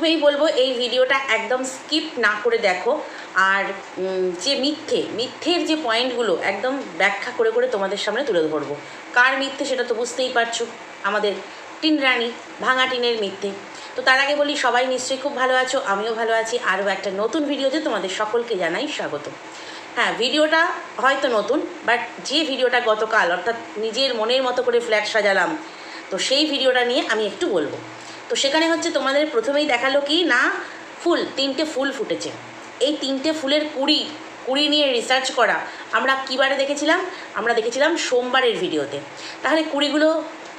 প্রথমেই বলব, এই ভিডিওটা একদম স্কিপ না করে দেখো। আর যে মিথ্যে, মিথ্যের যে পয়েন্টগুলো একদম ব্যাখ্যা করে করে তোমাদের সামনে তুলে ধরবো। কার মিথ্যে সেটা তো বুঝতেই পারছ, আমাদের টিন রানী, ভাঙা টিনের মিথ্যে। তো তার আগে বলি, সবাই নিশ্চয়ই খুব ভালো আছো, আমিও ভালো আছি। আরও একটা নতুন ভিডিওতে তোমাদের সকলকে জানাই স্বাগত। হ্যাঁ ভিডিওটা হয়তো নতুন বাট যে ভিডিওটা গতকাল, অর্থাৎ নিজের মনের মতো করে ফ্ল্যাট সাজালাম, তো সেই ভিডিওটা নিয়ে আমি একটু বলব। তো সেখানে হচ্ছে তোমাদের প্রথমেই দেখাল কি? না, ফুল, তিনটে ফুল ফুটেছে। এই তিনটে ফুলের কুড়ি কুড়ি নিয়ে রিসার্চ করা আমরা কী বারে দেখেছিলাম? আমরা দেখেছিলাম সোমবারের ভিডিওতে। তাহলে কুড়িগুলো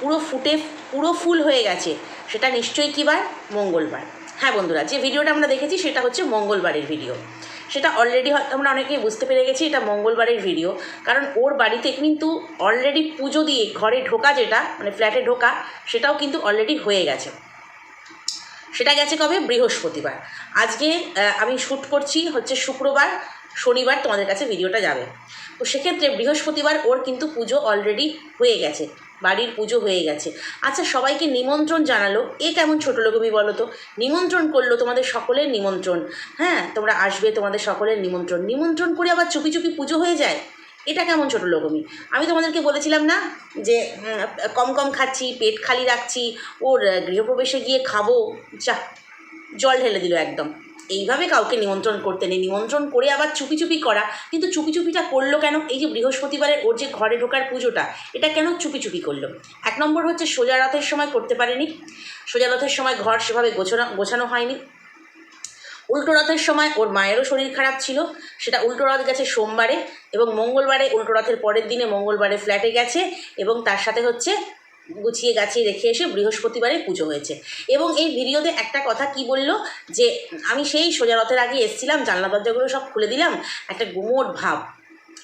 পুরো ফুটে, পুরো ফুল হয়ে গেছে। সেটা নিশ্চয়ই কী বার মঙ্গলবার। হ্যাঁ বন্ধুরা, যে ভিডিওটা আমরা দেখেছি সেটা হচ্ছে মঙ্গলবারের ভিডিও। সেটা অলরেডি হয়তো আমরা অনেকেই বুঝতে পেরে গেছি এটা মঙ্গলবারের ভিডিও। কারণ ওর বাড়িতে কিন্তু অলরেডি পুজো দিয়ে ঘরে ঢোকা যেটা মানে ফ্ল্যাটে ঢোকা, সেটাও কিন্তু অলরেডি হয়ে গেছে। সেটা গেছে কবে? বৃহস্পতিবার। আজকে আমি শ্যুট করছি হচ্ছে শুক্রবার, শনিবার তোমাদের কাছে ভিডিওটা যাবে। তো সেক্ষেত্রে বৃহস্পতিবার ওর কিন্তু পুজো অলরেডি হয়ে গেছে। বাড়ির পুজো হয়ে গেছে। আচ্ছা সবাইকে নিমন্ত্রণ জানালো। এ কেমন ছোটো লোকমি বলো তো? নিমন্ত্রণ করল তোমাদের সকলের নিমন্ত্রণ। হ্যাঁ তোমরা আসবে তোমাদের সকলের নিমন্ত্রণ। নিমন্ত্রণ করে আবার চুপি চুপি পুজো হয়ে যায়? এটা কেমন ছোটো লোকমি আমি? তোমাদেরকে বলেছিলাম না যে কম কম খাচ্ছি, পেট খালি রাখছি, ওর গৃহপ্রবেশে গিয়ে খাব। যা, জল ঢেলে দিল একদম। এইভাবে কাউকে নিমন্ত্রণ করতে নেই। নিমন্ত্রণ করে আবার চুপি চুপি করা। কিন্তু চুপি চুপিটা করল কেন? এই যে বৃহস্পতিবারের ওর যে ঘরে ঢোকার পুজোটা, এটা কেন চুপি চুপি করল? এক নম্বর হচ্ছে সোজা রথের সময় করতে পারেনি। সোজা রথের সময় ঘর সেভাবে গোছানো গোছানো হয়নি। উল্টো রথের সময় ওর মায়েরও শরীর খারাপ ছিল। সেটা উল্টো রথ গেছে সোমবারে এবং মঙ্গলবারে উল্টো রথের পরের দিনে মঙ্গলবারে ফ্ল্যাটে গেছে এবং তার সাথে হচ্ছে গুছিয়ে গাছিয়ে রেখে এসে বৃহস্পতিবারে পুজো হয়েছে। এবং এই ভিডিওতে একটা কথা কি বলল? যে আমি সেই সোজা রথের আগে এসছিলাম, জানলা দরজাগুলো সব খুলে দিলাম, একটা গুমোট ভাব।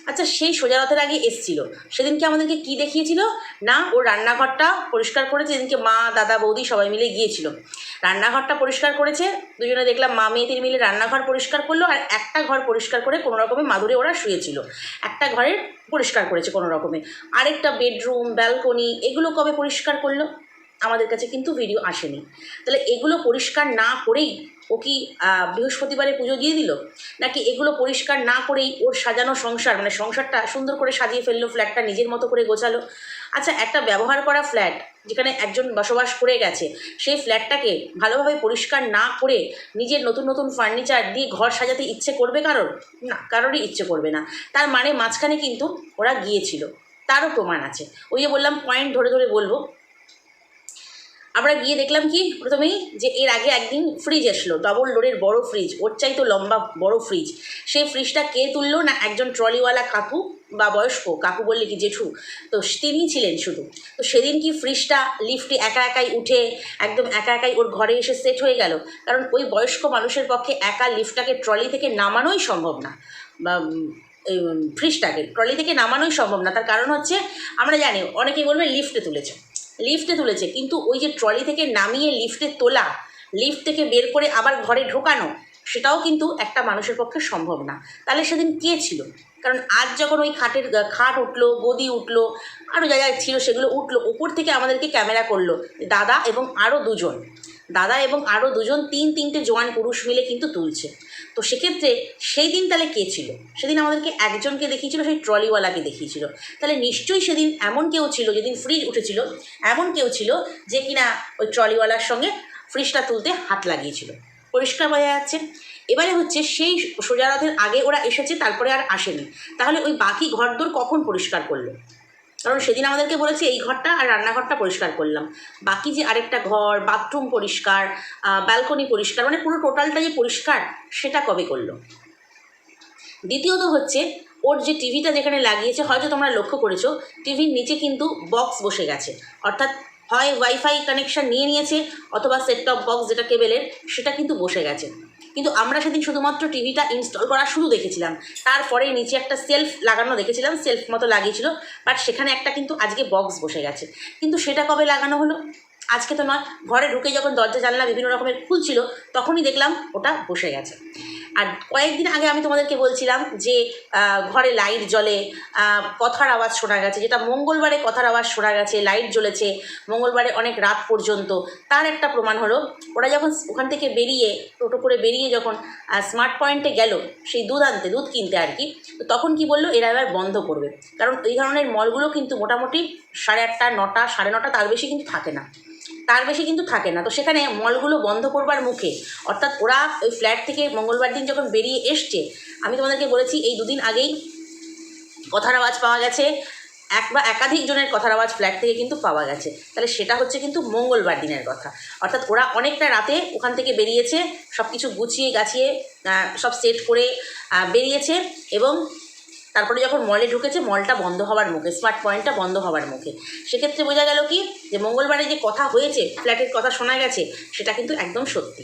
আচ্ছা সেই সোজা রথের আগে এসছিল। সেদিনকে আমাদেরকে কি দেখিয়েছিল? না, ওর রান্নাঘরটা পরিষ্কার করেছে যেদিনকে মা, দাদা, বৌদি সবাই মিলে গিয়েছিল। রান্নাঘরটা পরিষ্কার করেছে, দুজনে দেখলাম মা মেয়েদের মিলে রান্নাঘর পরিষ্কার করল, আর একটা ঘর পরিষ্কার করে কোনো রকমে মাদুরে ওরা শুয়েছিল। একটা ঘরের পরিষ্কার করেছে কোনো রকমে। আরেকটা বেডরুম, ব্যালকনি, এগুলো কবে পরিষ্কার করল? আমাদের কাছে কিন্তু ভিডিও আসেনি। তাহলে এগুলো পরিষ্কার না করেই ও কি বৃহস্পতিবারে পুজো দিয়ে দিল? নাকি এগুলো পরিষ্কার না করেই ওর সাজানো সংসার মানে সংসারটা সুন্দর করে সাজিয়ে ফেলল, ফ্ল্যাটটা নিজের মতো করে গোছালো? আচ্ছা একটা ব্যবহার করা ফ্ল্যাট যেখানে একজন বসবাস করে গেছে, সেই ফ্ল্যাটটাকে ভালোভাবে পরিষ্কার না করে নিজের নতুন নতুন ফার্নিচার দিয়ে ঘর সাজাতে ইচ্ছে করবে কারোর? না, কারোরই ইচ্ছে করবে না। তার মানে মাঝখানে কিন্তু ওরা গিয়েছিল। তারও প্রমাণ আছে। ওই যে বললাম পয়েন্ট ধরে ধরে বলব আমরা গিয়ে দেখলাম কি? প্রথমেই যে এর আগে একদিন ফ্রিজ এসলো ডবল ডোরের বড় ফ্রিজ ওর চাই তো লম্বা বড় ফ্রিজ সেই ফ্রিজটা কে তুললো না একজন ট্রলিওয়ালা কাকু বা বয়স্ক? কাকু বললে কি, জেঠু? তো তিনিই ছিলেন শুধু। তো সেদিন কি ফ্রিজটা লিফটে একা একাই উঠে, একদম একা একাই ওর ঘরে এসে সেট হয়ে গেল? কারণ ওই বয়স্ক মানুষের পক্ষে একা লিফটটাকে ট্রলি থেকে নামানোই সম্ভব না। বা ফ্রিজটাকে ট্রলি থেকে নামানোই সম্ভব না। তার কারণ হচ্ছে, আমরা জানি, অনেকেই বলবে লিফটে তুলেছে। লিফটে তুলেছে। কিন্তু ওই যে ট্রলি থেকে নামিয়ে লিফটে তোলা লিফট থেকে বের করে আবার ঘরে ঢোকানো, সেটাও কিন্তু একটা মানুষের পক্ষে সম্ভব না। তাহলে সেদিন কে ছিল? কারণ আজ যখন ওই খাটের খাট উঠল, গদি উঠল আরও যা যা ছিল সেগুলো উঠল উপর থেকে আমাদেরকে ক্যামেরা করল, দাদা এবং আরও দুজন। দাদা এবং আরও দুজন তিন তিনটে জোয়ান পুরুষ মিলে কিন্তু তুলছে। তো সেক্ষেত্রে সেই দিন তাহলে কে ছিল? সেদিন আমাদেরকে একজনকে দেখিয়েছিল, সেই ট্রলিওয়ালাকে দেখিয়েছিল। তাহলে নিশ্চয়ই সেদিন এমন কেউ ছিল, যেদিন ফ্রিজ উঠেছিল, এমন কেউ ছিল যে কিনা ওই ট্রলিওয়ালার সঙ্গে ফ্রিজটা তুলতে হাত লাগিয়েছিল। পরিষ্কার বোঝা যাচ্ছে? এবারে হচ্ছে সেই সোজা রথের আগে ওরা এসেছে, তারপরে আর আসেনি। তাহলে ওই বাকি ঘরদোর কখন পরিষ্কার করল? কারণ সেদিন আমাদেরকে বলেছে, এই ঘরটা আর রান্নাঘরটা পরিষ্কার করলাম। বাকি যে আরেকটা ঘর, বাথরুম পরিষ্কার ব্যালকনি পরিষ্কার মানে পুরো টোটালটা যে পরিষ্কার, সেটা কবে করল? দ্বিতীয়ত হচ্ছে, ওর যে টিভিটা যেখানে লাগিয়েছে, হয়তো তোমরা লক্ষ্য করেছ, টিভির নিচে কিন্তু বক্স বসে গেছে। অর্থাৎ হয় ওয়াইফাই কানেকশন নিয়ে নিয়েছে, অথবা সেট টপ বক্স যেটা কেবেলের সেটা কিন্তু বসে গেছে। কিন্তু আমরা সেদিন শুধুমাত্র টিভিটা ইনস্টল করা শুরু দেখেছিলাম। তারপরে নিচে একটা সেলফ লাগানো দেখেছিলাম সেলফ মতো লাগিয়েছিল বাট সেখানে একটা কিন্তু আজকে বক্স বসে গেছে। কিন্তু সেটা কবে লাগানো হলো? আজকে তো নয়। ঘরে ঢুকে যখন দরজা জানলা বিভিন্ন রকমের খুলছিল, তখনই দেখলাম ওটা বসে গেছে। আর কয়েকদিন আগে আমি তোমাদেরকে বলছিলাম যে ঘরে লাইট জ্বলে কথার আওয়াজ শোনা গেছে। যেটা মঙ্গলবারে কথার আওয়াজ শোনা গেছে, লাইট জ্বলেছে, মঙ্গলবারে অনেক রাত পর্যন্ত। তার একটা প্রমাণ হলো, ওরা যখন ওখান থেকে বেরিয়ে, টোটো করে বেরিয়ে যখন স্মার্ট পয়েন্টে গেল, সেই দুধ আনতে, দুধ কিনতে আর কি, তো তখন কি বলল, এরা এবার বন্ধ করবে। কারণ এই ধরনের মলগুলো কিন্তু মোটামুটি সাড়ে আটটা, নটা, সাড়ে নটা তার বেশি কিন্তু থাকে না। তার বেশি কিন্তু থাকে না। তো সেখানে মলগুলো বন্ধ করবার মুখে, অর্থাৎ ওরা ওই ফ্ল্যাট থেকে মঙ্গলবার দিন যখন বেরিয়ে এসছে, আমি তোমাদেরকে বলেছি, এই দুদিন আগেই কথার আওয়াজ পাওয়া গেছে, এক বা একাধিক জনের কথার আওয়াজ ফ্ল্যাট থেকে কিন্তু পাওয়া গেছে। তাহলে সেটা হচ্ছে কিন্তু মঙ্গলবার দিনের কথা। অর্থাৎ ওরা অনেকটা রাতে ওখান থেকে বেরিয়েছে সব কিছু গুছিয়ে গাছিয়ে সব সেট করে বেরিয়েছে এবং তারপরে যখন মলে ঢুকেছে মলটা বন্ধ হওয়ার মুখে স্মার্ট পয়েন্টটা বন্ধ হওয়ার মুখে। সেক্ষেত্রে বোঝা গেল কি, যে মঙ্গলবারে যে কথা হয়েছে ফ্ল্যাটের কথা শোনা গেছে, সেটা কিন্তু একদম সত্যি।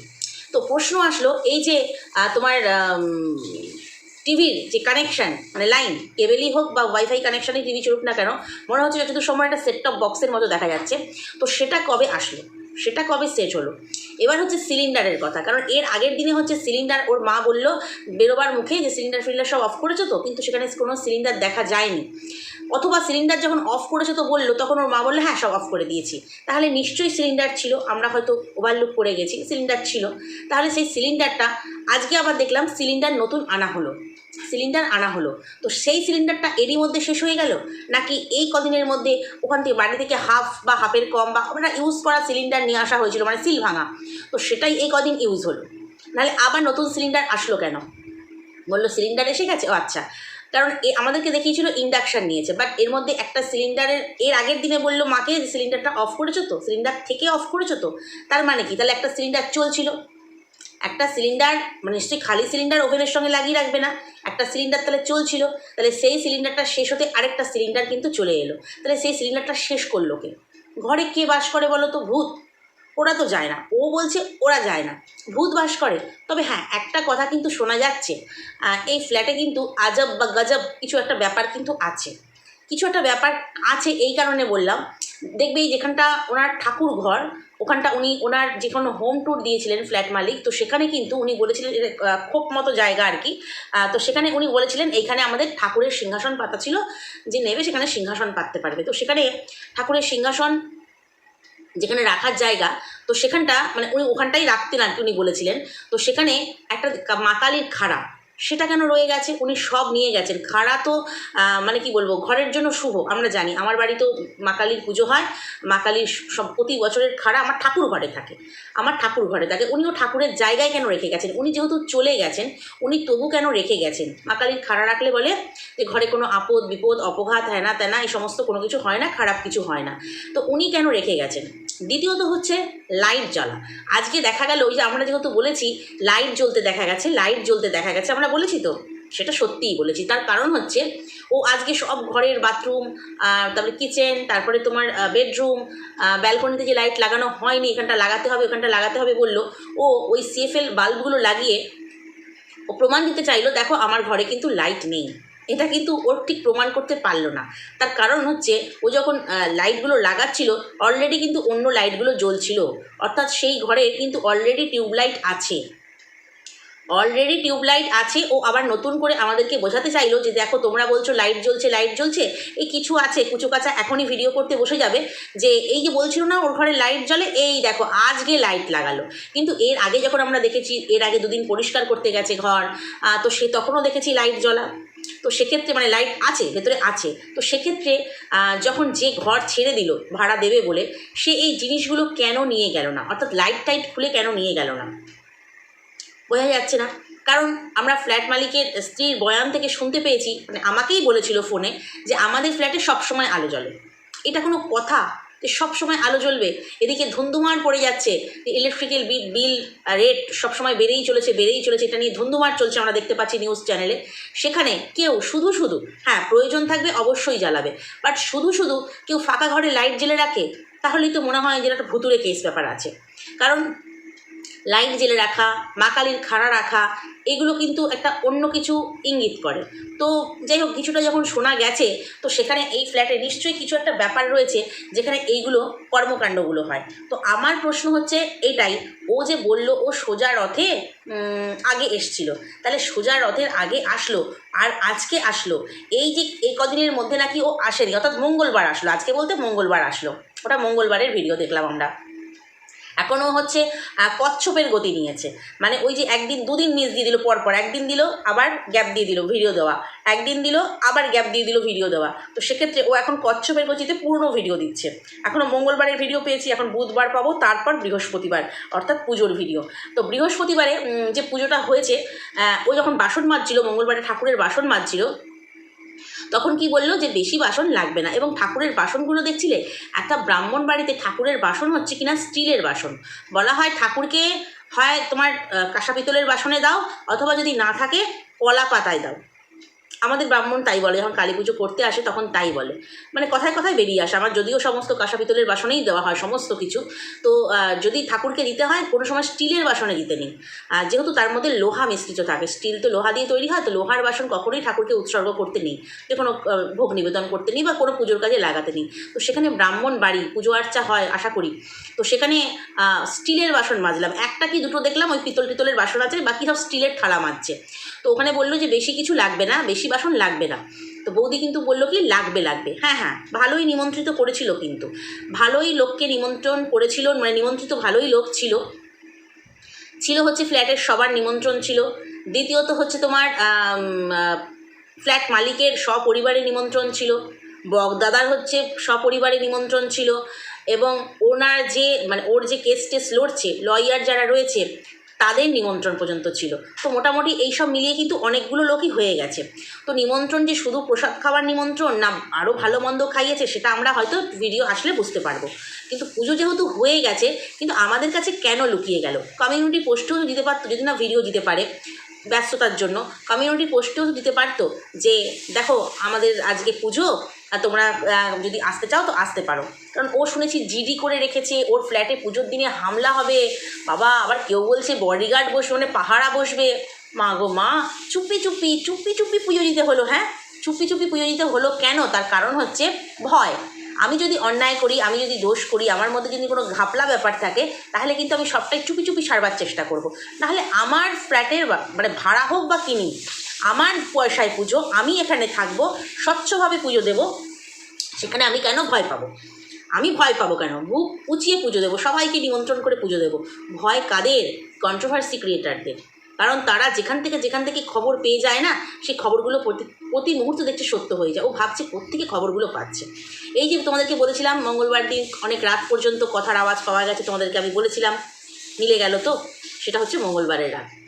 তো প্রশ্ন আসলো, এই যে তোমার টিভির যে কানেকশান মানে লাইন কেবেলই হোক বা ওয়াইফাই কানেকশানে টিভি চলুক না কেন, মনে হচ্ছে যতদূর সময় একটা সেট টপ বক্সের মতো দেখা যাচ্ছে। তো সেটা কবে আসলো? সেটা কবে শেষ হলো? এবার হচ্ছে সিলিন্ডারের কথা, কারণ এর আগের দিনে হচ্ছে সিলিন্ডার ওর মা বলল বেরোবার মুখে যে সিলিন্ডার ফিলিন্ডার সব অফ করেছ তো, কিন্তু সেখানে কোনো সিলিন্ডার দেখা যায়নি। অথবা সিলিন্ডার যখন অফ করেছে তো বলল, তখন ওর মা বলল হ্যাঁ সব অফ করে দিয়েছি। তাহলে নিশ্চয়ই সিলিন্ডার ছিল, আমরা হয়তো ওভারলুক করে গেছি সিলিন্ডার ছিল। তাহলে সেই সিলিন্ডারটা আজকে আবার দেখলাম সিলিন্ডার নতুন আনা হলো। সিলিন্ডার আনা হলো। তো সেই সিলিন্ডারটা এরই মধ্যে শেষ হয়ে গেল? নাকি এই কদিনের মধ্যে ওখান থেকে বাড়ি থেকে হাফ বা হাফের কম বা আমরা ইউজ করা সিলিন্ডার নিয়ে আসা হয়েছিল মানে সিল ভাঙা। তো সেটাই এই কদিন ইউজ হলো। নাহলে আবার নতুন সিলিন্ডার আসলো কেন? বলল সিলিন্ডার এসে গেছে? ও আচ্ছা। কারণ এ আমাদেরকে দেখিয়েছিল ইন্ডাকশান নিয়েছে বাট এর মধ্যে একটা সিলিন্ডারের এর আগের দিনে বলল, মাকে সিলিন্ডারটা অফ করেছ তো? সিলিন্ডার থেকে অফ করেছ তো? তার মানে কি? তাহলে একটা সিলিন্ডার চলছিল। একটা সিলিন্ডার মানে নিশ্চয়ই খালি সিলিন্ডার ওভেনের সঙ্গে লাগিয়ে রাখবে না, একটা সিলিন্ডার তাহলে চলছিল, তাহলে সেই সিলিন্ডারটা শেষ হতে আরেকটা সিলিন্ডার কিন্তু চলে এলো। তাহলে সেই সিলিন্ডারটা শেষ করল কে ঘরে কে বাস করে বলো তো? ভূত। ওরা তো যায় না। ও বলছে ওরা যায় না। ভূত বাস করে। তবে হ্যাঁ একটা কথা কিন্তু শোনা যাচ্ছে। এই ফ্ল্যাটে কিন্তু আজব বা গজব কিছু একটা ব্যাপার কিন্তু আছে। কিছু একটা ব্যাপার আছে এই কারণে বললাম। দেখবে যেখানটা ওনার ঠাকুর ঘর ওখানটা উনি ওনার যে কোনো হোম ট্যুর দিয়েছিলেন ফ্ল্যাট মালিক, তো সেখানে কিন্তু উনি বলেছিলেন খোপ মতো জায়গা আর কি। তো সেখানে উনি বলেছিলেন, এইখানে আমাদের ঠাকুরের সিংহাসন পাতা ছিল, যে নেবে সেখানে সিংহাসন পাততে পারবে। তো সেখানে ঠাকুরের সিংহাসন যেখানে রাখার জায়গা, তো সেখানটা মানে উনি ওখানটাই রাখতেন আর কি উনি বলেছিলেন। তো সেখানে একটা কা- মা কালীর খাড়া সেটা কেন রয়ে গেছে? উনি সব নিয়ে গেছেন। খাড়া তো মানে কি বলব, ঘরের জন্য শুভ, আমরা জানি। আমার বাড়িতেও মা কালীর পুজো হয়। মা কালীর সব প্রতি বছরের খাড়া আমার ঠাকুর ঘরে থাকে। আমার ঠাকুর ঘরে থাকে। উনিও ঠাকুরের জায়গায় কেন রেখে গেছেন? উনি যেহেতু চলে গেছেন, উনি তবু কেন রেখে গেছেন? মা কালীর খাড়া রাখলে বলে যে, ঘরে কোনো আপদ, বিপদ, অপঘাত হ্যানা ত্যানা এই সমস্ত কোনো কিছু হয় না, খারাপ কিছু হয় না। তো উনি কেন রেখে গেছেন? দ্বিতীয়ত হচ্ছে লাইট জ্বালা। আজকে দেখা গেল ওই যে আমরা যেহেতু বলেছি, লাইট জ্বলতে দেখা গেছে, লাইট জ্বলতে দেখা গেছে। আমরা বলেছি তো? সেটা সত্যিই বলেছি। তার কারণ হচ্ছে, ও আজকে সব ঘরের বাথরুম তারপরে কিচেন তারপরে তোমার বেডরুম ব্যালকনিতে যে লাইট লাগানো হয়নি, এখানটা লাগাতে হবে, ওখানটা লাগাতে হবে বলল, ও ওই সিএফএল বাল্বগুলো লাগিয়ে ও প্রমাণ দিতে চাইলো, দেখো, আমার ঘরে কিন্তু লাইট নেই। এটা কিন্তু ওর ঠিক প্রমাণ করতে পারল না। তার কারণ হচ্ছে, ও যখন লাইটগুলো লাগাচ্ছিল অলরেডি কিন্তু অন্য লাইটগুলো জ্বলছিল। অর্থাৎ সেই ঘরে কিন্তু অলরেডি টিউবলাইট আছে। অলরেডি টিউবলাইট আছে, ও আবার নতুন করে আমাদেরকে বোঝাতে চাইলো যে দেখো তোমরা বলছো লাইট জ্বলছে লাইট জ্বলছে এই কিছু আছে কুচু কাচা এখনই ভিডিও করতে বসে যাবে, যে এই যে বলছিল না ওর ঘরে লাইট জ্বলে, এই দেখো আজকে লাইট লাগালো। কিন্তু এর আগে যখন আমরা দেখেছি, এর আগে দুদিন পরিষ্কার করতে গেছে ঘর তো সে তখনও দেখেছি লাইট জ্বলা। তো সেক্ষেত্রে মানে লাইট আছে, ভেতরে আছে। তো সেক্ষেত্রে যখন যে ঘর ছেড়ে দিল, ভাড়া দেবে বলে, সে এই জিনিসগুলো কেন নিয়ে গেল না? অর্থাৎ লাইট টাইট খুলে কেন নিয়ে গেল না? বোঝা যাচ্ছে না। কারণ আমরা ফ্ল্যাট মালিকের স্ত্রীর বয়ান থেকে শুনতে পেয়েছি মানে আমাকেই বলেছিল ফোনে যে আমাদের ফ্ল্যাটে সবসময় আলো জ্বলে। এটা কোনো কথা? যে সবসময় আলো জ্বলবে? এদিকে ধুন্ধুমার পড়ে যাচ্ছে ইলেকট্রিক্যাল বিল বিল রেট সবসময় বেড়েই চলেছে বেড়েই চলেছে, এটা নিয়ে ধুন্ধুমার চলছে আমরা দেখতে পাচ্ছি নিউজ চ্যানেলে সেখানে কেউ শুধু শুধু হ্যাঁ প্রয়োজন থাকবে অবশ্যই জ্বালাবে। বাট শুধু শুধু কেউ ফাঁকা ঘরে লাইট জ্বেলে রাখে, তাহলেই তো মনে হয় যে একটা ভুতুরে কেস ব্যাপার আছে। কারণ লাইট জেলে রাখা, মা কালীর খাড়া রাখা, এগুলো কিন্তু একটা অন্য কিছু ইঙ্গিত করে। তো যাই হোক, কিছুটা যখন শোনা গেছে, তো সেখানে এই ফ্ল্যাটে নিশ্চয়ই কিছু একটা ব্যাপার রয়েছে, যেখানে এইগুলো কর্মকাণ্ডগুলো হয়। তো আমার প্রশ্ন হচ্ছে এটাই, ও যে বলল ও সোজা রথে আগে এসছিল, তাহলে সোজা রথের আগে আসলো, আর আজকে আসলো? এই যে এই কদিনের মধ্যে নাকি ও আসেনি, অর্থাৎ মঙ্গলবার আসলো, আজকে বলতে মঙ্গলবার আসলো। ওটা মঙ্গলবারের ভিডিও দেখলাম আমরা। এখনও হচ্ছে কচ্ছপের গতি নিয়েছে। মানে ওই যে একদিন, দুদিন মিস দিয়ে দিল, পরপর একদিন দিল, আবার গ্যাপ দিয়ে দিল ভিডিও দেওয়া। একদিন দিল, আবার গ্যাপ দিয়ে দিল ভিডিও দেওয়া। তো সেক্ষেত্রে ও এখন কচ্ছপের গতিতে পূর্ণ ভিডিও দিচ্ছে। এখনও মঙ্গলবারের ভিডিও পেয়েছি, এখন বুধবার পাবো, তারপর বৃহস্পতিবার, অর্থাৎ পুজোর ভিডিও তো বৃহস্পতিবারে যে পুজোটা হয়েছে ও যখন বাসন মাজছিল, মঙ্গলবারে ঠাকুরের বাসন মাজছিল তখন কি বলল যে বেশি বাসন লাগবে না এবং ঠাকুরের বাসনগুলো দেখছিলে? একটা ব্রাহ্মণ বাড়িতে ঠাকুরের বাসন হচ্ছে কিনা স্টিলের বাসন। বলা হয় ঠাকুরকে হয় তোমার কাঁসা পিতলের বাসনে দাও, অথবা যদি না থাকে কলা পাতায় দাও। আমাদের ব্রাহ্মণ তাই বলে, যখন কালী পুজো করতে আসে তখন তাই বলে। মানে কথায় কথায় বেরিয়ে আসে। আমার যদিও সমস্ত কাঁসা পিতলের বাসনেই দেওয়া হয়, সমস্ত কিছু। তো যদি ঠাকুরকে দিতে হয়, কোনো সময় স্টিলের বাসনে দিতে নেই। আর যেহেতু তার মধ্যে লোহা মিশ্রিত থাকে, স্টিল তো লোহা দিয়ে তৈরি হয়, তো লোহার বাসন কখনোই ঠাকুরকে উৎসর্গ করতে নেই। যে কোনো ভোগ নিবেদন করতে নেই বা কোনো পুজোর কাজে লাগাতে নেই। তো সেখানে ব্রাহ্মণ বাড়ি, পুজো আর্চা হয়, আশা করি। তো সেখানে স্টিলের বাসন মাজলাম। একটা কি দুটো দেখলাম, ওই পিতল পিতলের বাসন আছে, বাকি সব স্টিলের থালা মাজছে। তো ওখানে বলল যে বেশি কিছু লাগবে না, বেশি বাসন লাগবে না। তো বৌদি কিন্তু বলল কি, লাগবে লাগবে। হ্যাঁ হ্যাঁ ভালোই নিমন্ত্রিত করেছিল কিন্তু। ভালোই লোককে নিমন্ত্রণ করেছিল মানে নিমন্ত্রিত ভালোই লোক ছিল। ছিল হচ্ছে ফ্ল্যাটের সবার নিমন্ত্রণ ছিল। দ্বিতীয়ত হচ্ছে তোমার ফ্ল্যাট মালিকের সপরিবারের নিমন্ত্রণ ছিল। বগদাদার হচ্ছে সপরিবারের নিমন্ত্রণ ছিল। এবং ওনার যে মানে ওর যে কেস টেস লড়ছে লয়ার যারা রয়েছে তাদের নিমন্ত্রণ পর্যন্ত ছিল। তো মোটামুটি এইসব মিলিয়ে কিন্তু অনেকগুলো লোকই হয়ে গেছে। তো নিমন্ত্রণ যে শুধু প্রসাদ খাওয়ার নিমন্ত্রণ না আরও ভালো মন্দ খাইয়েছে, সেটা আমরা হয়তো ভিডিও আসলে বুঝতে পারব। কিন্তু পুজো যেহেতু হয়ে গেছে, কিন্তু আমাদের কাছে কেন লুকিয়ে গেল? কমিউনিটি পোস্টেও দিতে পারতো, যদি না ভিডিও দিতে পারে ব্যস্ততার জন্য কমিউনিটি পোস্টেও দিতে পারতো যে, দেখো, আমাদের আজকে পুজো তোমরা যদি আসতে চাও তো আসতে পারো। কারণ ও শুনেছি জিডি করে রেখেছে, ওর ফ্ল্যাটে পুজোর দিনে হামলা হবে। বাবা, আবার কেউ বলছে বডিগার্ড বসবে মানে পাহারা বসবে। মা গো, মা, চুপি চুপি চুপি চুপি পুজো দিতে হলো হ্যাঁ? চুপি চুপি পুজো দিতে হলো কেন? তার কারণ হচ্ছে ভয়। আমি যদি অন্যায় করি, আমি যদি দোষ করি, আমার মধ্যে যদি কোনো ঘাপলা ব্যাপার থাকে, তাহলে কিন্তু আমি সবটাই চুপি চুপি সারবার চেষ্টা করব। নাহলে আমার ফ্ল্যাটের মানে ভাড়া হোক বা কিনি আমার পয়সায় পুজো, আমি এখানে থাকব, স্বচ্ছভাবে পুজো দেবো, সেখানে আমি কেন ভয় পাবো? আমি ভয় পাবো কেন? বুক উঁচিয়ে পুজো দেবো, সবাইকে নিমন্ত্রণ করে পুজো দেবো। ভয় কাদের? কন্ট্রোভার্সি ক্রিয়েটারদের কারণ তারা যেখান থেকে যেখান থেকে খবর পেয়ে যায় না সেই খবরগুলো প্রতি প্রতি মুহূর্তে দেখছে সত্য হয়ে যায়। ও ভাবছে কোত্থেকে খবরগুলো পাচ্ছে? এই যে তোমাদেরকে বলেছিলাম, মঙ্গলবার দিন অনেক রাত পর্যন্ত কথার আওয়াজ পাওয়া গেছে, তোমাদেরকে আমি বলেছিলাম, মিলে গেল তো? সেটা হচ্ছে মঙ্গলবারের রাত।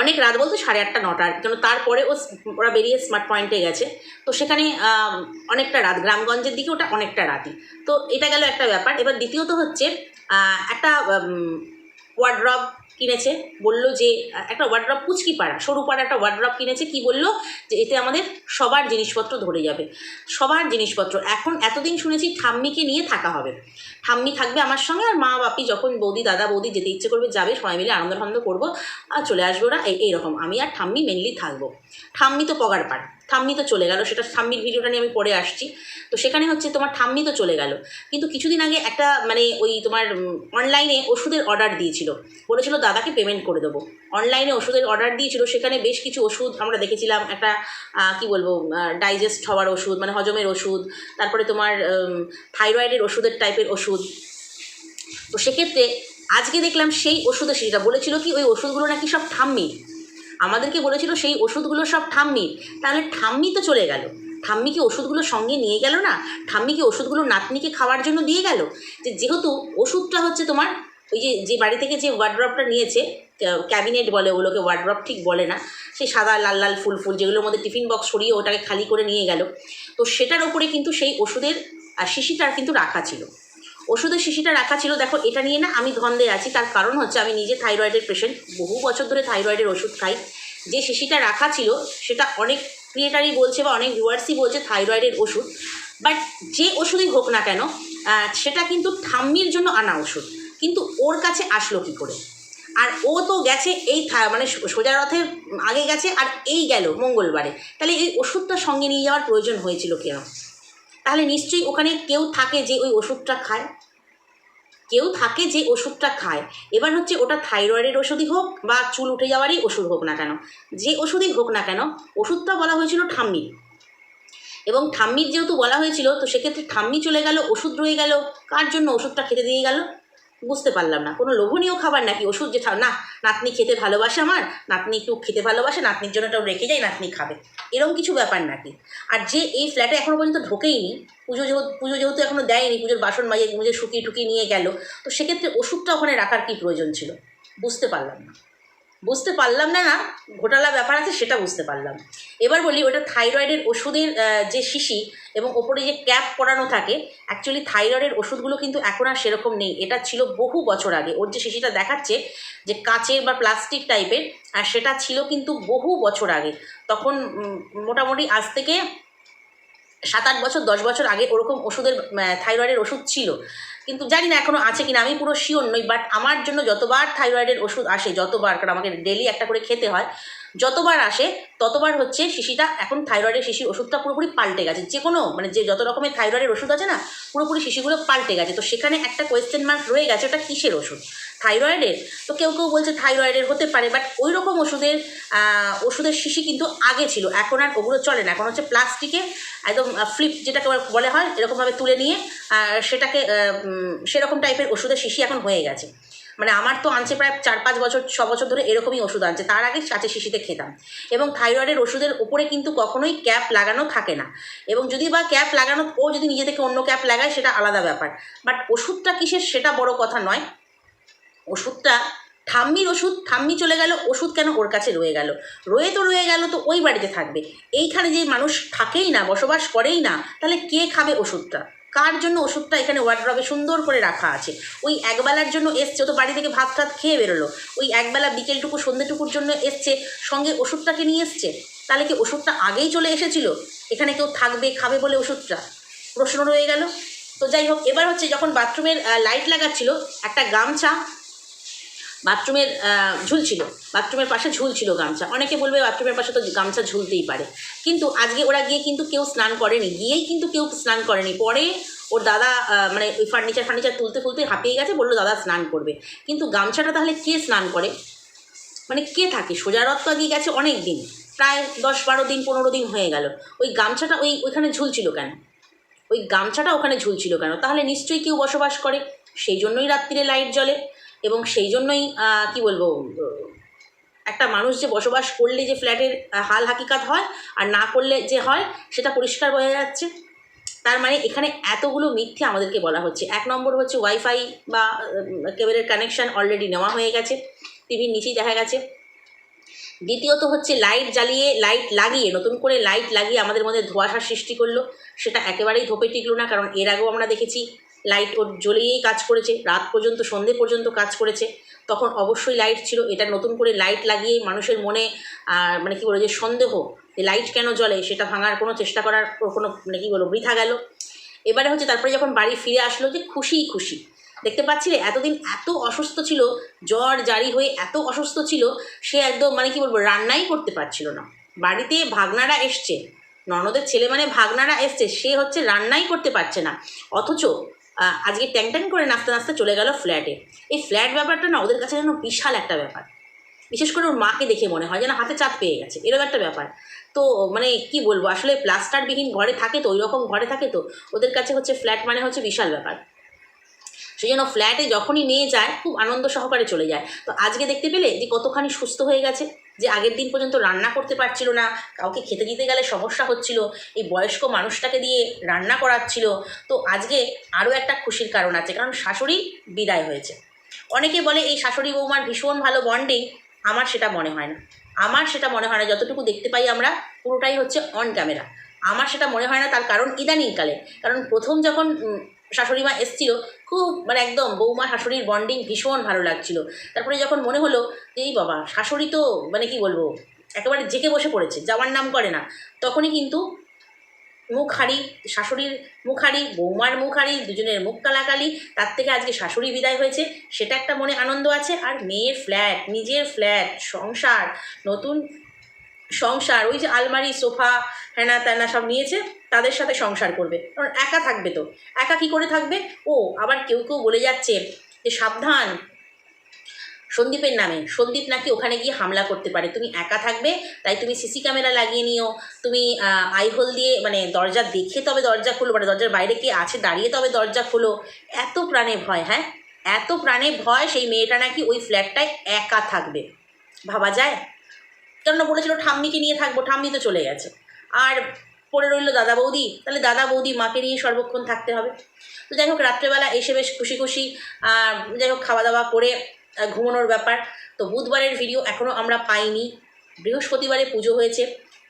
অনেক রাত বলতো সাড়ে আটটা নটার কেন তারপরে ও ওরা বেরিয়ে স্মার্ট পয়েন্টে গেছে। তো সেখানে অনেকটা রাত। গ্রামগঞ্জের দিকে ওটা অনেকটা রাতই। তো এটা গেল একটা ব্যাপার। এবার দ্বিতীয়ত হচ্ছে একটা ওয়ার্ড্রপ কিনেছে, বলল যে, একটা ওয়ার্ড্রপ পুচকি পাড়া, সরু পাড়া একটা ওয়ার্ড্রপ কিনেছে, কি বলল যে, এতে আমাদের সবার জিনিসপত্র ধরে যাবে, সবার জিনিসপত্র। এখন এতদিন শুনেছি ঠাম্মিকে নিয়ে থাকা হবে। ঠাম্মি থাকবে আমার সঙ্গে আর মা বাপি যখন বৌদি, দাদা বৌদি যেতে ইচ্ছে করবে যাবে, সবাই মিলে আনন্দ ফানন্দ করব, আর চলে আসব এই এইরকম। আমি আর ঠাম্মি মেনলি থাকব। ঠাম্মি তো পগার পাড়। ঠাম্মি তো চলে গেল, সেটা ঠাম্মির ভিডিওটা নিয়ে আমি পরে আসছি। তো সেখানে হচ্ছে তোমার ঠাম্মি তো চলে গেল। কিন্তু কিছুদিন আগে একটা মানে ওই তোমার অনলাইনে ওষুধের অর্ডার দিয়েছিল। বলেছিল দাদাকে পেমেন্ট করে দেবো। অনলাইনে ওষুধের অর্ডার দিয়েছিল, সেখানে বেশ কিছু ওষুধ আমরা দেখেছিলাম। একটা কি বলব ডাইজেস্ট হওয়ার ওষুধ মানে হজমের ওষুধ, তারপরে তোমার থাইরয়েডের ওষুধের টাইপের ওষুধ। তো সেক্ষেত্রে আজকে দেখলাম সেই ওষুধের সেটা বলেছিল কি ওই ওষুধগুলো নাকি সব ঠাম্মির। আমাদেরকে বলেছিল সেই ওষুধগুলো সব ঠাম্মির। তাহলে ঠাম্মি তো চলে গেল। ঠাম্মি কি ওষুধগুলো সঙ্গে নিয়ে গেল না? ঠাম্মি কি ওষুধগুলো নাতনিকে খাওয়ার জন্য দিয়ে গেল? যে যেহেতু ওষুধটা হচ্ছে তোমার ওই যে যে বাড়ি থেকে যে ওয়ার্ড্রপটা নিয়েছে ক্যাবিনেট বলে ওগুলোকে ওয়ার্ড্রপ ঠিক বলে না, সেই সাদা, লাল লাল ফুল ফুল যেগুলোর মধ্যে টিফিন বক্স সরিয়ে ওটাকে খালি করে নিয়ে গেল। তো সেটার ওপরে কিন্তু সেই ওষুধের শিশিটার কিন্তু রাখা ছিল। ওষুধের শিশিটা রাখা ছিল। দেখো, এটা নিয়ে না আমি ধন্দে আছি। তার কারণ হচ্ছে, আমি নিজে থাইরয়েডের পেশেন্ট বহু বছর ধরে থাইরয়েডের ওষুধ খাই। যে শিশিটা রাখা ছিল, সেটা অনেক ক্রিয়েটারই বলছে বা অনেক ভিউয়ার্সই বলছে থাইরয়েডের ওষুধ। বাট যে ওষুধই হোক না কেন সেটা কিন্তু ঠাম্মির জন্য আনা ওষুধ। কিন্তু ওর কাছে আসলো কী করে? আর ও তো গেছে এই মানে সোজা রথের আগে গেছে আর এই গেল মঙ্গলবারে। তাহলে এই ওষুধটা সঙ্গে নিয়ে যাওয়ার প্রয়োজন হয়েছিল কেন? তাহলে নিশ্চয়ই ওখানে কেউ থাকে যে ওই ওষুধটা খায়। কেউ থাকে যে ওষুধটা খায়। এবার হচ্ছে ওটা থাইরয়েডের ওষুধই হোক বা চুল উঠে যাওয়ারই ওষুধ হোক না কেন। যে ওষুধই হোক না কেন, ওষুধটা বলা হয়েছিল ঠাম্মি। এবং ঠাম্মির যেহেতু বলা হয়েছিল, তো সেক্ষেত্রে ঠাম্মি চলে গেল, ওষুধ রয়ে গেল। কার জন্য ওষুধটা খেতে দিয়ে গেল? বুঝতে পারলাম না। কোনো লোভনীয় খাবার নাকি? ওষুধ যে না, নাতনি খেতে ভালোবাসে আমার, নাতনি একটু খেতে ভালোবাসে, নাতনির জন্য ওটাও রেখে যায়, নাতনি খাবে। এরকম কিছু ব্যাপার নাকি? আর যে এই ফ্ল্যাটে এখনও পর্যন্ত ঢোকেইনি, পুজো যেহেতু পুজো যেহেতু এখনও দেয়নি, পুজোর বাসন মাঝে মুজে শুকিয়ে টুকিয়ে নিয়ে গেল, তো সেক্ষেত্রে ওষুধটা ওখানে রাখার কী প্রয়োজন ছিল? বুঝতে পারলাম না। বুঝতে পারলাম না না, ঘোটালা ব্যাপার আছে সেটা বুঝতে পারলাম। এবার বলি ওটা থাইরয়েডের ওষুধের যে শিশি এবং ওপরে যে ক্যাপ পরানো থাকে অ্যাকচুয়ালি থাইরয়েডের ওষুধগুলো কিন্তু এখন আর সেরকম নেই। এটা ছিল বহু বছর আগে। ওর যে শিশিটা দেখাচ্ছে যে কাচের বা প্লাস্টিক টাইপের আর সেটা ছিল কিন্তু বহু বছর আগে। তখন মোটামুটি আজ থেকে সাত আট বছর, দশ বছর আগে ওরকম ওষুধের থাইরয়েডের ওষুধ ছিল। কিন্তু জানি না এখনও আছে কিনা, আমি পুরো শিওর নই বাট আমার জন্য যতবার থাইরয়েডের ওষুধ আসে, যতবার, কারণ আমাকে ডেলি একটা করে খেতে হয়, যতবার আসে, ততবার হচ্ছে শিশিটা এখন থাইরয়েডের শিশির ওষুধটা পুরোপুরি পাল্টে গেছে। যে কোনো মানে যে যত রকমের থাইরয়েডের ওষুধ আছে না, পুরোপুরি শিশিগুলো পাল্টে গেছে। তো সেখানে একটা কোয়েশ্চেন মার্ক রয়ে গেছে, ওটা কিসের ওষুধ? থাইরয়েডের তো কেউ কেউ বলছে থাইরয়েডের হতে পারে বাট ওই রকম ওষুধের ওষুধের শিশি কিন্তু আগে ছিল। এখন আর ওগুলো চলে না। এখন হচ্ছে প্লাস্টিকে একদম ফ্লিপ যেটাকে বলে হয়, এরকমভাবে তুলে নিয়ে সেটাকে সেরকম টাইপের ওষুধের শিশি এখন হয়ে গেছে। মানে আমার তো আনছে প্রায় চার পাঁচ বছর, ছ বছর ধরে এরকমই ওষুধ আনছে। তার আগে কাঁচের শিশিতে খেতাম। এবং থাইরয়েডের ওষুধের উপরে কিন্তু কখনোই ক্যাপ লাগানো থাকে না। এবং যদি বা ক্যাপ লাগানো, ও যদি নিজে থেকে অন্য ক্যাপ লাগায়, সেটা আলাদা ব্যাপার। বাট ওষুধটা কিসের, সেটা বড় কথা নয়। ওষুধটা, ঠাম্মির ওষুধ, ঠাম্মি চলে গেল, ওষুধ কেন ওর কাছে রয়ে গেল? রয়ে তো রয়ে গেল, তো ওই বাড়িতে থাকবে। এইখানে যে মানুষ থাকেই না, বসবাস করেই না, তাহলে কে খাবে ওষুধটা? কার জন্য ওষুধটা এখানে ওয়ার্ড্রবে সুন্দর করে রাখা আছে? ওই একবেলার জন্য এসছে তো বাড়ি থেকে ভাত টাত খেয়ে বেরোলো। ওই একবেলা বিকেলটুকু, সন্ধ্যেটুকুর জন্য এসছে, সঙ্গে ওষুধটাকে নিয়ে এসছে। তাহলে কি ওষুধটা আগেই চলে এসেছিল? এখানে কেউ থাকবে, খাবে বলে ওষুধটা? প্রশ্ন রয়ে গেল। তো যাই হোক, এবার হচ্ছে যখন বাথরুমের লাইট লাগাচ্ছিল, একটা গামছা বাথরুমের আহ, ঝুলছিল বাথরুমের পাশে ঝুলছিল গামছা। অনেকে বলবে বাথরুমের পাশে তো গামছা ঝুলতেই পারে। কিন্তু আজকে ওরা গিয়ে কিন্তু কেউ স্নান করেনি। গিয়েই কিন্তু কেউ স্নান করেনি। পরে ওর দাদা মানে ওই ফার্নিচার ফার্নিচার তুলতে তুলতে হাঁপিয়ে গেছে বলল দাদা স্নান করবে। কিন্তু গামছাটা তাহলে কে স্নান করে? মানে কে থাকে? সোজা রথ তো আগে গেছে অনেক দিন। প্রায় দশ বারো দিন পনেরো দিন হয়ে গেল। ওই গামছাটা ওই ওইখানে ঝুলছিল কেন? ওই গামছাটা ওখানে ঝুলছিল কেন? তাহলে নিশ্চয়ই কেউ বসবাস করে। সেই জন্যই রাত্রিরে লাইট জ্বলে। এবং সেই জন্যই কি বলব একটা মানুষ যে বসবাস করলে যে ফ্ল্যাটের হাল হাকিকাত হয় আর না করলে যে হয়, সেটা পরিষ্কার বোঝা যাচ্ছে। তার মানে এখানে এতগুলো মিথ্যে আমাদেরকে বলা হচ্ছে। এক নম্বর হচ্ছে ওয়াইফাই বা কেবলের কানেকশান অলরেডি নেওয়া হয়ে গেছে টিভির নিচেই দেখা গেছে। দ্বিতীয়ত হচ্ছে লাইট জ্বালিয়ে লাইট লাগিয়ে, নতুন করে লাইট লাগিয়ে আমাদের মধ্যে ধোঁয়াশার সৃষ্টি করল। সেটা একেবারেই ধোপে টিকলো না, কারণ এর আগেও আমরা দেখেছি লাইট ওর জ্বলিয়েই কাজ করেছে, রাত পর্যন্ত, সন্ধে পর্যন্ত কাজ করেছে, তখন অবশ্যই লাইট ছিল, এটা নতুন করে লাইট লাগিয়ে মানুষের মনে মানে কী বলে যে সন্দেহ যে লাইট কেন জ্বলে, সেটা ভাঙার কোনো চেষ্টা করার কোনো মানে কী বলব, বৃথা গেল। এবারে হচ্ছে তারপরে যখন বাড়ি ফিরে আসলো যে খুশিই খুশি। দেখতে পাচ্ছিলে এতদিন এত অসুস্থ ছিল, জ্বর জারি হয়ে এত অসুস্থ ছিল, সে একদম মানে কি বলব, রান্নাই করতে পারছিল না। বাড়িতে ভাগনারা এসছে, ননদের ছেলে মানে ভাগনারা এসছে, সে হচ্ছে রান্নাই করতে পারছে না। অথচ আজকে ট্যাং ট্যাং করে নাচতে নাচতে চলে গেল ফ্ল্যাটে। এই ফ্ল্যাট ব্যাপারটা না ওদের কাছে যেন বিশাল একটা ব্যাপার। বিশেষ করে ওর মাকে দেখে মনে হয় যেন হাতে চাপ পেয়ে গেছে, এরকম একটা ব্যাপার। তো মানে কি বলব, আসলে প্লাস্টারবিহীন ঘরে থাকে তো ওই রকম ঘরে থাকে তো, ওদের কাছে হচ্ছে ফ্ল্যাট মানে হচ্ছে বিশাল ব্যাপার। সেই জন্য ফ্ল্যাটে যখনই নিয়ে যায়, খুব আনন্দ সহকারে চলে যায়। তো আজকে দেখতে পেলে যে কতখানি সুস্থ হয়ে গেছে। যে আগের দিন পর্যন্ত রান্না করতে পারছিল না, কাউকে খেতে দিতে গেলে সমস্যা হচ্ছিল, এই বয়স্ক মানুষটাকে দিয়ে রান্না করাচ্ছিল, তো আজকে আরও একটা খুশির কারণ আছে, কারণ শাশুড়ি বিদায় হয়েছে। অনেকে বলে এই শাশুড়ি বৌমার ভীষণ ভালো বন্ডিং আমার সেটা মনে হয় না। আমার সেটা মনে হয় না, যতটুকু দেখতে পাই আমরা, পুরোটাই হচ্ছে অন ক্যামেরা আমার সেটা মনে হয় না, তার কারণ ইদানিংকালে, কারণ প্রথম যখন শাশুড়ি মা এসছিল, খুব মানে একদম বৌমা শাশুড়ির বন্ডিং ভীষণ ভালো লাগছিল। তারপরে যখন মনে হলো যে, এই বাবা, শাশুড়ি তো মানে কি বলব, একেবারে জেকে বসে পড়েছে, যাওয়ার নাম করে না। তখনই কিন্তু মুখ হারি শাশুড়ির মুখ হারি বৌমার মুখ হারি দুজনের মুখ কালাকালি, তার থেকে আজকে শাশুড়ি বিদায় হয়েছে, সেটা একটা মনে আনন্দ আছে। আর মেয়ের ফ্ল্যাট নিজের ফ্ল্যাট সংসার, নতুন সংসার, ওই যে আলমারি, সোফা হ্যানা ত্যানা সব নিয়েছে, তাদের সাথে সংসার করবে। কারণ একা থাকবে তো। একা কি করে থাকবে? ও, আবার কেউ কেউ বলে যাচ্ছে যে, সাবধান। সন্দীপের নামে। সন্দীপ নাকি ওখানে গিয়ে হামলা করতে পারে। তুমি একা থাকবে, তাই তুমি সিসি ক্যামেরা লাগিয়ে নিও। তুমি আইহোল দিয়ে মানে দরজা দেখে তবে দরজা খুলো মানে দরজার বাইরে কে আছে দাঁড়িয়ে তবে দরজা খোলো। এত প্রাণে ভয় হ্যাঁ? এত প্রাণে ভয়, সেই মেয়েটা নাকি ওই ফ্ল্যাটটায় একা থাকবে। ভাবা যায়? কেননা বলেছিল ঠাম্মিকে নিয়ে থাকব, ঠাম্মি তো চলে গেছে। আর পড়ে রইল দাদা বৌদি, তাহলে দাদা বৌদি মাকে নিয়ে সর্বক্ষণ থাকতে হবে। তো যাই হোক, রাত্রেবেলা এসে বেশ খুশি খুশি যাই হোক খাওয়া দাওয়া করে ঘুমানোর ব্যাপার। তো বুধবারের ভিডিও এখনও আমরা পাইনি। বৃহস্পতিবারে পুজো হয়েছে।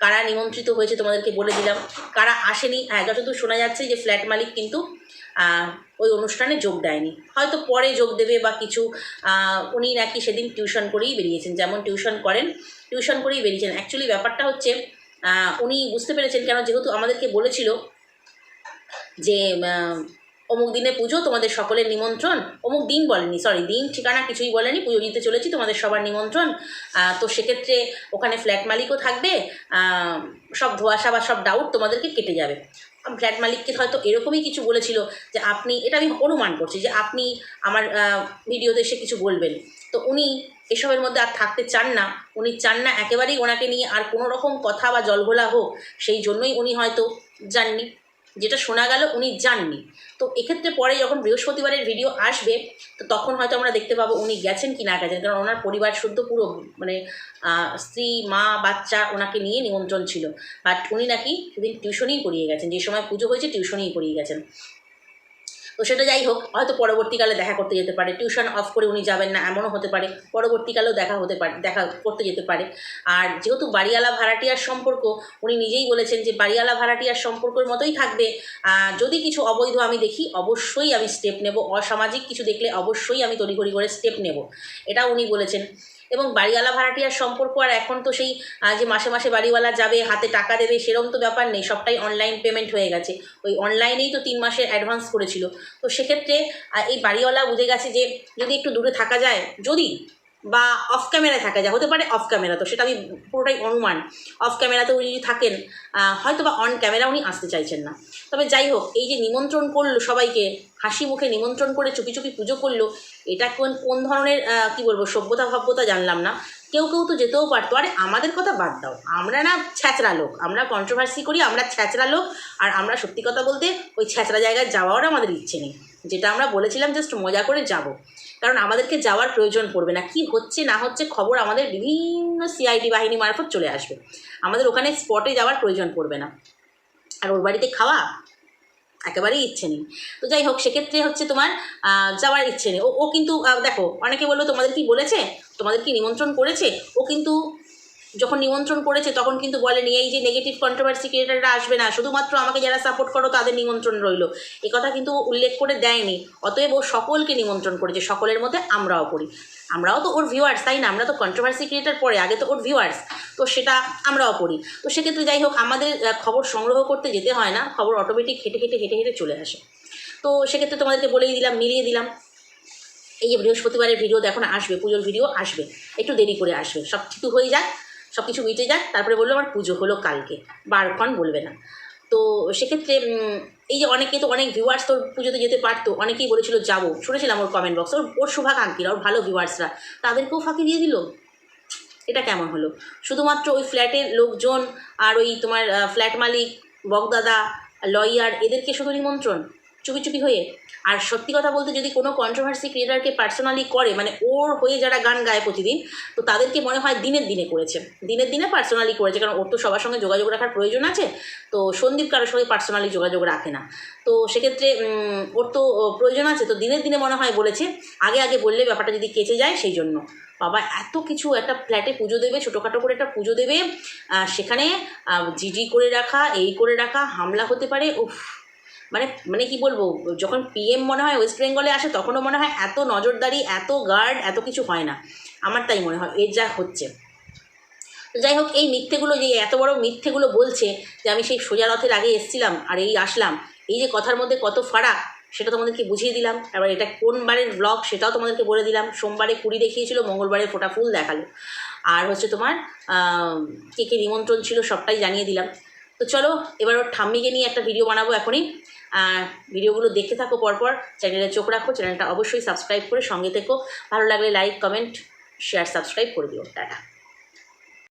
কারা নিমন্ত্রিত হয়েছে তোমাদেরকে বলে দিলাম। কারা আসেনি হ্যাঁ যতদূর শোনা যাচ্ছে যে ফ্ল্যাট মালিক কিন্তু ওই অনুষ্ঠানে যোগ দেয়নি। হয়তো পরে যোগ দেবে বা কিছু উনি নাকি সেদিন টিউশন করেই বেরিয়েছেন, যেমন টিউশন করেন, টিউশন করেই বেরিয়েছেন। অ্যাকচুয়ালি ব্যাপারটা হচ্ছে উনি বুঝতে পেরেছেন কেন, যেহেতু আমাদেরকে বলেছিল যে অমুক দিনে পুজো, তোমাদের সকলের নিমন্ত্রণ। অমুক দিন বলেনি সরি দিন ঠিকানা কিছুই বলেনি, পুজো দিতে চলেছি, তোমাদের সবার নিমন্ত্রণ। তো সেক্ষেত্রে ওখানে ফ্ল্যাট মালিকও থাকবে সব ধোয়াশা বা সব ডাউট তোমাদেরকে কেটে যাবে। ফ্ল্যাট মালিককে হয়তো এরকমই কিছু বলেছিল যে আপনি, এটা আমি অনুমান করছি যে আপনি আমার ভিডিওতে এসে কিছু বলবেন। তো উনি এসবের মধ্যে আর থাকতে চান না। উনি চান না একেবারেই ওনাকে নিয়ে আর কোনো রকম কথা বা জলগোলা হোক, সেই জন্যই উনি হয়তো যাননি। যেটা শোনা গেল উনি যাননি তো এক্ষেত্রে পরে যখন বৃহস্পতিবারের ভিডিও আসবে, তো তখন হয়তো আমরা দেখতে পাবো উনি গেছেন কি না গেছেন। কারণ ওনার পরিবার শুদ্ধ পুরো মানে স্ত্রী, মা, বাচ্চা ওনাকে নিয়ে নিমন্ত্রণ ছিল। বাট উনি নাকি সেদিন টিউশনই করিয়ে গেছেন। যে সময় পুজো হয়েছে টিউশনই করিয়ে গেছেন। তো সেটা যাই হোক, হয়তো পরবর্তীকালে দেখা করতে যেতে পারে। টিউশন অফ করে উনি যাবেন না, এমনও হতে পারে। পরবর্তীকালেও দেখা হতে পারে, দেখা করতে যেতে পারে। আর যেহেতু বাড়িওয়ালা ভাড়াটিয়ার সম্পর্ক, উনি নিজেই বলেছেন যে বাড়িওয়ালা ভাড়াটিয়ার সম্পর্কের মতোই থাকবে। যদি কিছু অবৈধ আমি দেখি, অবশ্যই আমি স্টেপ নেব। অসামাজিক কিছু দেখলে অবশ্যই আমি তড়িঘড়ি করে স্টেপ নেব। এটা উনি বলেছেন। এবং বাড়িওয়ালা ভাড়াটিয়ার সম্পর্ক আর এখন তো সেই যে মাসে মাসে বাড়িওয়ালা যাবে, হাতে টাকা দেবে সেরকম তো ব্যাপার নেই, সবটাই অনলাইন পেমেন্ট হয়ে গেছে। ওই অনলাইনেই তো তিন মাসের অ্যাডভান্স করেছিল। তো সেক্ষেত্রে এই বাড়িওয়ালা বুঝে গেছে যে, যদি একটু দূরে থাকা যায়, যদি বা অফ ক্যামেরায় থাকা যায় হতে পারে অফ ক্যামেরা তো সেটা আমি পুরোটাই অনুমান। অফ ক্যামেরাতে উনি যদি থাকেন হয়তো বা অন ক্যামেরা উনি আসতে চাইছেন না। তবে যাই হোক, এই যে নিমন্ত্রণ করল সবাইকে, হাসি মুখে নিমন্ত্রণ করে চুপি চুপি পুজো করল, এটা কোন কোন ধরনের কি বলব, সভ্যতা ভব্যতা জানলাম না। কেউ কেউ তো যেতেও পারতো। আরে, আমাদের কথা বাদ দাও। আমরা না ছ্যাচরা লোক। আমরা কন্ট্রোভার্সি করি, আমরা ছ্যাচরা লোক। আর আমরা সত্যি কথা বলতে ওই ছ্যাচরা জায়গায় যাওয়ারও আমাদের ইচ্ছে নেই। যেটা আমরা বলেছিলাম জাস্ট মজা করে যাব। কারণ আমাদেরকে যাওয়ার প্রয়োজন পড়বে না। কি হচ্ছে, না হচ্ছে খবর আমাদের বিভিন্ন সিআইডি বাহিনী মারফত চলে আসবে। আমাদের ওখানে স্পটে যাওয়ার প্রয়োজন পড়বে না। আর ওর বাড়িতে খাওয়া একেবারেই ইচ্ছে নেই। তো যাই হোক, সেক্ষেত্রে হচ্ছে তোমার যাওয়ার ইচ্ছে নেই। ও কিন্তু দেখো, অনেকে বলল তোমাদের কি বলেছে? তোমাদের কি নিমন্ত্রণ করেছে? ও কিন্তু যখন নিমন্ত্রণ করেছে, তখন কিন্তু বলেনি এই যে নেগেটিভ কন্ট্রোভার্সি ক্রিয়েটাররা আসবে না, শুধুমাত্র আমাকে যারা সাপোর্ট করো তাদের নিমন্ত্রণ রইল। কথা কিন্তু উল্লেখ করে দেয়নি, অতএব ও সকলকে নিমন্ত্রণ করেছে, সকলের মধ্যে আমরাও পড়ি আমরাও তো ওর ভিউয়ার্স তাই না? আমরা তো কন্ট্রোভার্সি ক্রিয়েটার পরে, আগে তো ওর ভিউয়ার্স তো সেটা আমরাও পড়ি তো সেক্ষেত্রে যাই হোক, আমাদের খবর সংগ্রহ করতে যেতে হয় না, খবর অটোমেটিক হেঁটে হেঁটে হেঁটে হেঁটে চলে আসে। তো সেক্ষেত্রে তোমাদেরকে বলেই দিলাম, মিলিয়ে দিলাম। এই যে বৃহস্পতিবারের ভিডিও এখন আসবে, পুজোর ভিডিও আসবে, একটু দেরি করে আসবে, সব কিছু হয়ে যাক। সব কিছু মিটে যাক, তারপরে বলল আমার পুজো হলো কালকে। বারক্ষণ বলবে না। তো সেক্ষেত্রে এই যে অনেকে তো অনেক ভিউয়ার্স তোর পুজোতে যেতে পারতো, অনেকেই বলেছিল যাব। শুনেছিলাম ওর কমেন্ট বক্স ওর ওর শুভাকাঙ্ক্ষীরা, ওর ভালো ভিউয়ার্সরা তাদেরকেও ফাঁকি দিয়ে দিল? এটা কেমন হলো? শুধুমাত্র ওই ফ্ল্যাটের লোকজন আর ওই তোমার ফ্ল্যাট মালিক বকদাদা লয়ার এদেরকে শুধু নিমন্ত্রণ? চুপি চুপি হয়ে? আর সত্যি কথা বলতে যদি কোনো কন্ট্রোভার্সি ক্রিয়েটারকে পার্সোনালি করে মানে ওর হয়ে যারা গান গায় প্রতিদিন, তো তাদেরকে মনে হয় দিনের দিনে করেছে। দিনের দিনে পার্সোনালি করেছে, কারণ ওর তো সবার সঙ্গে যোগাযোগ রাখার প্রয়োজন আছে, তো সন্দীপ কারোর সঙ্গে পার্সোনালি যোগাযোগ রাখে না। তো সেক্ষেত্রে ওর তো প্রয়োজন আছে, তো দিনের দিনে মনে হয় বলেছে, আগে আগে বললে ব্যাপারটা যদি কেচে যায় সেই জন্য। বাবা এত কিছু একটা ফ্ল্যাটে পুজো দেবে, ছোটোখাটো করে একটা পুজো দেবে সেখানে জিডি করে রাখা, এই করে রাখা, হামলা হতে পারে, উফ। মানে মানে কি বলব, যখন পিএম মনে হয় ওয়েস্ট বেঙ্গলে আসে, তখনও মনে হয় এত নজরদারি, এত গার্ড এত কিছু হয় না। আমার তাই মনে হয়, এর যা হচ্ছে। যাই হোক, এই মিথ্যেগুলো যে, এত বড় মিথ্যেগুলো বলছে যে, আমি সেই সোজা রথের আগে এসেছিলাম আর এই আসলাম, এই যে কথার মধ্যে কত ফারাক সেটা তোমাদেরকে বুঝিয়ে দিলাম। এবার এটা কোন বারের ব্লগ সেটাও তোমাদেরকে বলে দিলাম। সোমবারে কুড়ি দেখিয়েছিল, মঙ্গলবারে ফোটা ফুল দেখাল। আর হচ্ছে তোমার কে কে নিমন্ত্রণ ছিল সবটাই জানিয়ে দিলাম। তো চলো, এবার ওর ঠাম্মিকে নিয়ে একটা ভিডিও বানাবো এখনই। ভিডিওগুলো দেখতে থাকো পরপর, চ্যানেলে চোখ রাখো, চ্যানেলটা অবশ্যই সাবস্ক্রাইব করে সঙ্গে থেকো। ভালো লাগলে লাইক কমেন্ট শেয়ার সাবস্ক্রাইব করে দিও। টাটা।